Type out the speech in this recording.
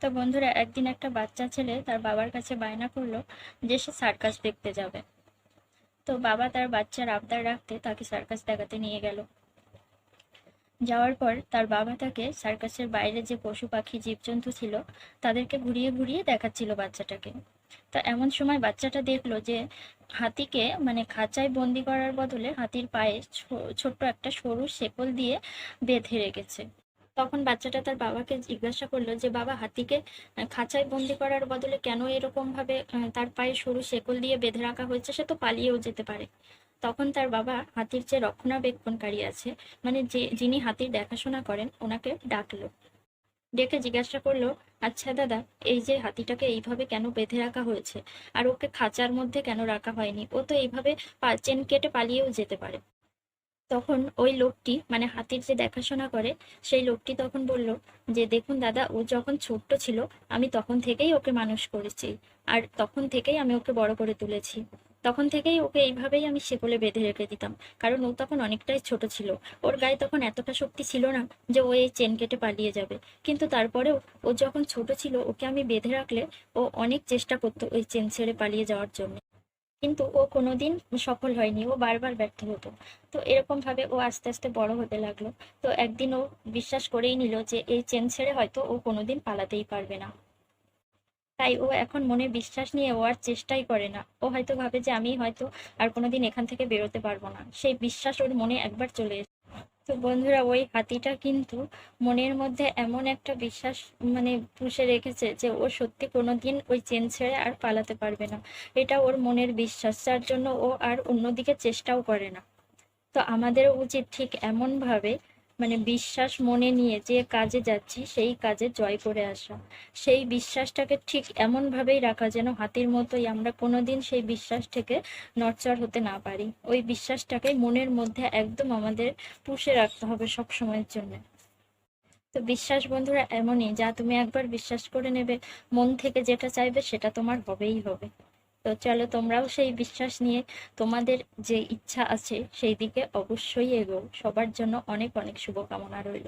তো বন্ধুরা, একদিন একটা বাচ্চা ছেলে তার বাবার কাছে বায়না করল যে সে সার্কাস দেখতে যাবে। তো বাবা তার বাচ্চার আবদার রাখতে তাকে সার্কাস দেখাতে নিয়ে গেল। যাওয়ার পর তার বাবা তাকে সার্কাসের বাইরে যে পশু পাখি, জীবজন্তু ছিল, তাদেরকে ঘুরিয়ে ঘুরিয়ে দেখাচ্ছিল বাচ্চাটাকে। তা এমন সময় বাচ্চাটা দেখল যে হাতিকে মানে খাঁচায় বন্দি করার বদলে হাতির পায়ে ছোট্ট একটা সরু শেকল দিয়ে বেঁধে রেখেছে। তখন বাচ্চাটা তার বাবাকে জিজ্ঞাসা করল যে, বাবা, হাতিকে খাঁচায় বন্দি করার বদলে কেন এরকম ভাবে তার পায়ে সরু শেকল দিয়ে বেঁধে রাখা হয়েছে? সে তো পালিয়েও যেতে পারে। তখন তার বাবা হাতির যে রক্ষণাবেক্ষণকারী আছে মানে যে, যিনি হাতির দেখাশোনা করেন, ওনাকে ডাকলো। ডেকে জিজ্ঞাসা করল আচ্ছা দাদা, এই যে হাতিটাকে এইভাবে কেন বেঁধে রাখা হয়েছে? আর ওকে খাঁচার মধ্যে কেন রাখা হয়নি? ও তো এইভাবে চেন কেটে পালিয়েও যেতে পারে। তখন ওই লোকটি মানে হাতির যে দেখাশোনা করে, সেই লোকটি তখন বলল যে, দেখুন দাদা, ও যখন ছোট্ট ছিল, আমি তখন থেকেই ওকে মানুষ করেছি। আর তখন থেকেই আমি ওকে বড় করে তুলেছি। তখন থেকেই ওকে এইভাবেই আমি শেকলে বেঁধে রেখে দিতাম। কারণ ও তখন অনেকটাই ছোট ছিল। ওর গায়ে তখন এতটা শক্তি ছিল না যে, ও এই চেন কেটে পালিয়ে যাবে। কিন্তু তারপরেও ও যখন ছোট ছিল, ওকে আমি বেঁধে রাখলে ও অনেক চেষ্টা করতো ওই চেন ছেড়ে পালিয়ে যাওয়ার জন্য। কিন্তু ও কোনোদিন সফল হয়নি। ও বারবার ব্যর্থ হতো। তো এরকমভাবে ও আস্তে আস্তে বড় হতে লাগল। তো একদিন ও বিশ্বাস করেই নিল যে এই চেন ছেড়ে হয়তো ও কোনোদিন পালাতেই পারবে না। তাই ও এখন মনে বিশ্বাস নিয়ে ও আর চেষ্টাই করে না। ও হয়তো ভাবে যে আমি হয়তো আর কোনোদিন এখান থেকে বেরোতে পারব না। সেই বিশ্বাস ওর মনে একবার চলে এসেছে তো বন্ধুরা, ওই হাতিটা কিন্তু মনের মধ্যে এমন একটা বিশ্বাস মানে পুষে রেখেছে যে ও সত্যি কোনোদিন ওই চেন ছেড়ে আর পালাতে পারবে না। এটা ওর মনের বিশ্বাস, যার জন্য ও আর অন্যদিকে চেষ্টাও করে না। তো আমাদেরও উচিত ঠিক এমন ভাবে মানে বিশ্বাস মনে নিয়ে যে কাজে যাচ্ছি, সেই কাজে জয় করে আসা। সেই বিশ্বাসটাকে ঠিক এমনভাবেই রাখা যেন হাতির মতোই আমরা কোনোদিন সেই বিশ্বাস থেকে নড়চড় হতে না পারি। ওই বিশ্বাসটাকে মনের মধ্যে একদম আমাদের পুষে রাখতে হবে সব সময়ের জন্য। তো বিশ্বাস বন্ধুরা এমনই, যা তুমি একবার বিশ্বাস করে নেবে, মন থেকে যেটা চাইবে সেটা তোমার হবেই হবে। তো চলো তোমরাও সেই বিশ্বাস নিয়ে তোমাদের যে ইচ্ছা আছে সেই দিকে অবশ্যই এগো সবার জন্য অনেক অনেক শুভকামনা রইল।